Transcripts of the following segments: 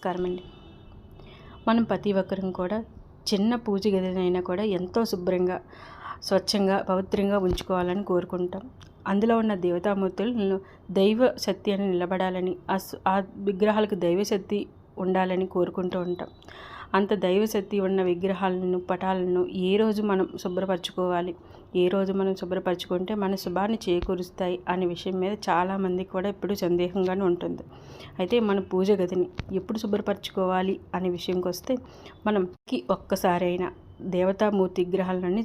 నమస్కారమండి మనం ప్రతి ఒక్కరం కూడా చిన్న పూజ గదినైనా కూడా ఎంతో శుభ్రంగా స్వచ్ఛంగా పవిత్రంగా ఉంచుకోవాలని కోరుకుంటాం. అందులో ఉన్న దేవతామూర్తులను దైవ శక్తి అని నిలబడాలని ఆ స్- ఆ విగ్రహాలకు దైవ శక్తి ఉండాలని కోరుకుంటూ ఉంటాం. అంత దైవశక్తి ఉన్న విగ్రహాలను పటాలను ఏ రోజు మనం శుభ్రపరచుకోవాలి? ఏ రోజు మనం శుభ్రపరచుకుంటే మన శుభాన్ని చేకూరుస్తాయి అనే విషయం మీద చాలామందికి కూడా ఇప్పుడు సందేహంగానే ఉంటుంది. అయితే మన పూజ గదిని ఎప్పుడు శుభ్రపరచుకోవాలి అనే విషయంకి వస్తే మనకి ఒక్కసారైనా దేవతామూర్తి విగ్రహాలన్నీ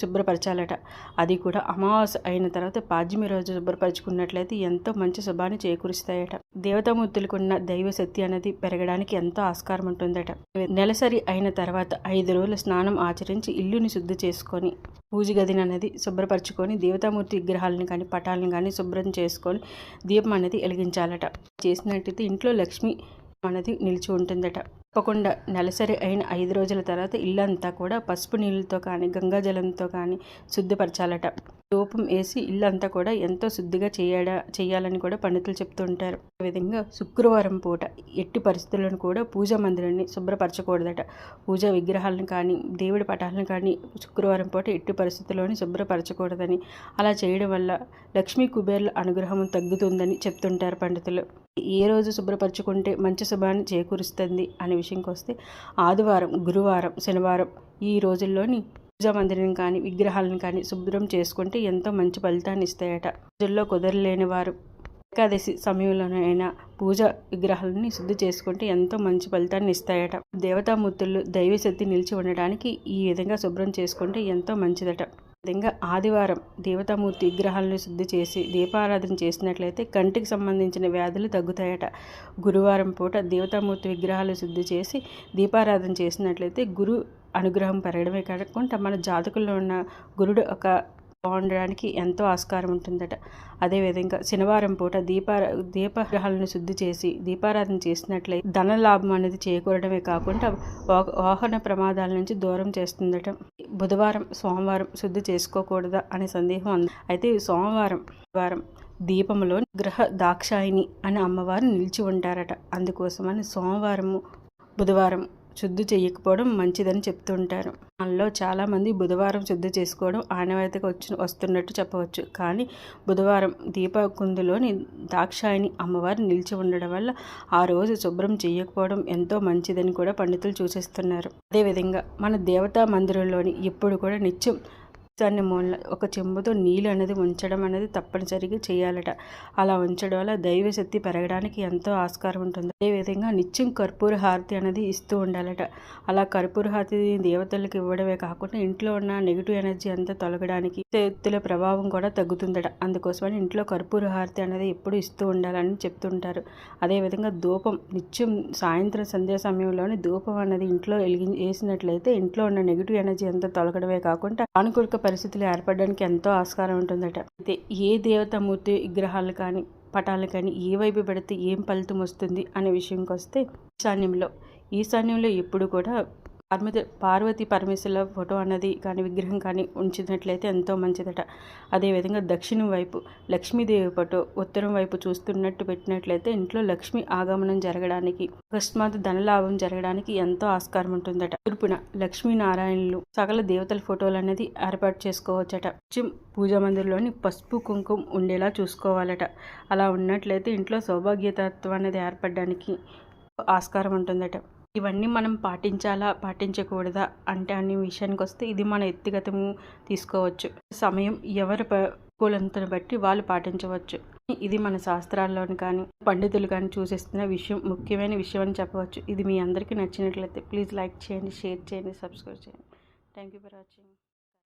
శుభ్రపరచాలట. అది కూడా అమావాస్య అయిన తర్వాత పాడ్యమి రోజు శుభ్రపరచుకున్నట్లయితే ఎంతో మంచి శుభాన్ని చేకూరుస్తాయట. దేవతామూర్తులకు ఉన్న దైవ శక్తి అనేది పెరగడానికి ఎంతో ఆస్కారం ఉంటుందట. నెలసరి అయిన తర్వాత ఐదు రోజుల స్నానం ఆచరించి ఇల్లుని శుద్ధి చేసుకొని పూజ గదిని అనేది శుభ్రపరచుకొని దేవతామూర్తి విగ్రహాలను కానీ పటాలను కానీ శుభ్రం చేసుకొని దీపం అనేది వెలిగించాలట. చేసినట్టయితే ఇంట్లో లక్ష్మి అనేది నిలిచి ఉంటుందట. తప్పకుండా నెలసరి అయిన ఐదు రోజుల తర్వాత ఇల్లంతా కూడా పసుపు నీళ్ళతో కానీ గంగాజలంతో కానీ శుద్ధిపరచాలట. ధూపం వేసి ఇల్లంతా కూడా ఎంతో శుద్ధిగా చేయడా చేయాలని కూడా పండితులు చెప్తుంటారు అదేవిధంగా శుక్రవారం పూట ఎట్టి పరిస్థితులను కూడా పూజా మందిరాన్ని శుభ్రపరచకూడదట. పూజా విగ్రహాలను కానీ దేవుడి పటాలను కానీ శుక్రవారం పూట ఎట్టి పరిస్థితుల్లోని శుభ్రపరచకూడదని అలా చేయడం వల్ల లక్ష్మీ కుబేర్ల అనుగ్రహం తగ్గుతుందని చెప్తుంటారు పండితులు. ఏ రోజు శుభ్రపరచుకుంటే మంచి శుభాన్ని చేకూరుస్తుంది అనే విషయంకి వస్తే ఆదివారం గురువారం శనివారం ఈ రోజుల్లోని పూజా మందిరం కానీ విగ్రహాలను కానీ శుభ్రం చేసుకుంటే ఎంతో మంచి ఫలితాన్ని ఇస్తాయట. రోజుల్లో కుదరలేని వారు ఏకాదశి సమయంలోనైనా పూజ విగ్రహాలని శుద్ధి చేసుకుంటే ఎంతో మంచి ఫలితాన్ని ఇస్తాయట. దేవతామూర్తులు దైవశక్తి నిలిచి ఉండడానికి ఈ విధంగా శుభ్రం చేసుకుంటే ఎంతో మంచిదట. విధంగా ఆదివారం దేవతామూర్తి విగ్రహాలను శుద్ధి చేసి దీపారాధన చేసినట్లయితే కంటికి సంబంధించిన వ్యాధులు తగ్గుతాయట. గురువారం పూట దేవతామూర్తి విగ్రహాలు శుద్ధి చేసి దీపారాధన చేసినట్లయితే గురు అనుగ్రహం పెరగడమే కాకుండా మన జాతకుల్లో ఉన్న గురుడు ఒక బాగుండడానికి ఎంతో ఆస్కారం ఉంటుందట. అదేవిధంగా శనివారం పూట దీపార దీపగ్రహాలను శుద్ధి చేసి దీపారాధన చేసినట్లయితే ధన లాభం అనేది చేకూరడమే కాకుండా వాహన ప్రమాదాల నుంచి దూరం చేస్తుందట. బుధవారం సోమవారం శుద్ధి చేసుకోకూడదా అనే సందేహం అంది. అయితే సోమవారం వారం దీపంలో గ్రహ దాక్షాయిని అనే అమ్మవారు నిలిచి ఉంటారట. అందుకోసమని సోమవారము బుధవారం శుద్ధి చేయకపోవడం మంచిదని చెప్తుంటారు. మనలో చాలామంది బుధవారం శుద్ధి చేసుకోవడం ఆనవాయితీగా వచ్చి వస్తున్నట్టు చెప్పవచ్చు. కానీ బుధవారం దీపకుందులోని దాక్షాయిని అమ్మవారు నిలిచి ఉండడం వల్ల ఆ రోజు శుభ్రం చేయకపోవడం ఎంతో మంచిదని కూడా పండితులు సూచిస్తున్నారు. అదేవిధంగా మన దేవతా మందిరంలోని ఎప్పుడు కూడా నిత్యం దాన్ని మూల ఒక చెంబుతో నీళ్ళు అనేది ఉంచడం అనేది తప్పనిసరిగా చేయాలట. అలా ఉంచడం వల్ల దైవశక్తి పెరగడానికి ఎంతో ఆస్కారం ఉంటుంది. అదేవిధంగా నిత్యం కర్పూర హారతి అనేది ఇస్తూ ఉండాలట. అలా కర్పూర హారతి దేవతలకు ఇవ్వడమే కాకుండా ఇంట్లో ఉన్న నెగిటివ్ ఎనర్జీ అంతా తొలగడానికి శక్తుల ప్రభావం కూడా తగ్గుతుందట. అందుకోసమని ఇంట్లో కర్పూర హారతి అనేది ఎప్పుడు ఇస్తూ ఉండాలని చెప్తుంటారు. అదేవిధంగా ధూపం నిత్యం సాయంత్రం సంధ్యా సమయంలోనే ధూపం అనేది ఇంట్లో వెలిగి వేసినట్లయితే ఇంట్లో ఉన్న నెగిటివ్ ఎనర్జీ అంతా తొలగడమే కాకుండా సానుకూల పరిస్థితులు ఏర్పడడానికి ఎంతో ఆస్కారం ఉంటుందట. అయితే ఏ దేవతామూర్తి విగ్రహాలు కానీ పటాలు కానీ ఏ వైపు పెడితే ఏం ఫలితం వస్తుంది అనే విషయంకి వస్తే ఈశాన్యంలో ఈశాన్యంలో ఎప్పుడు కూడా పార్వతి పార్వతి పరమేశ్వరుల ఫోటో అన్నది కానీ విగ్రహం కానీ ఉంచినట్లయితే ఎంతో మంచిదట. అదేవిధంగా దక్షిణం వైపు లక్ష్మీదేవి ఫోటో ఉత్తరం వైపు చూస్తున్నట్టు పెట్టినట్లయితే ఇంట్లో లక్ష్మి ఆగమనం జరగడానికి అకస్మాత్ ధనలాభం జరగడానికి ఎంతో ఆస్కారం ఉంటుందట. తూర్పున లక్ష్మీనారాయణులు సకల దేవతల ఫోటోలు అనేది ఏర్పాటు చేసుకోవచ్చట. నిత్యం పూజా మందిరంలోని పసుపు కుంకుమ ఉండేలా చూసుకోవాలట. అలా ఉన్నట్లయితే ఇంట్లో సౌభాగ్యతత్వం అనేది ఏర్పడడానికి ఆస్కారం ఉంటుందట. ఇవన్నీ మనం పాటించాలా పాటించకూడదా అంటే అనే విషయానికి వస్తే ఇది మన వ్యక్తిగతము తీసుకోవచ్చు. సమయం ఎవరి కూలంతను బట్టి వాళ్ళు పాటించవచ్చు. ఇది మన శాస్త్రాల్లోని కానీ పండితులు కానీ చూసేస్తున్న విషయం ముఖ్యమైన విషయం అని చెప్పవచ్చు. ఇది మీ అందరికీ నచ్చినట్లయితే ప్లీజ్ లైక్ చేయండి షేర్ చేయండి సబ్స్క్రైబ్ చేయండి. Thank you for watching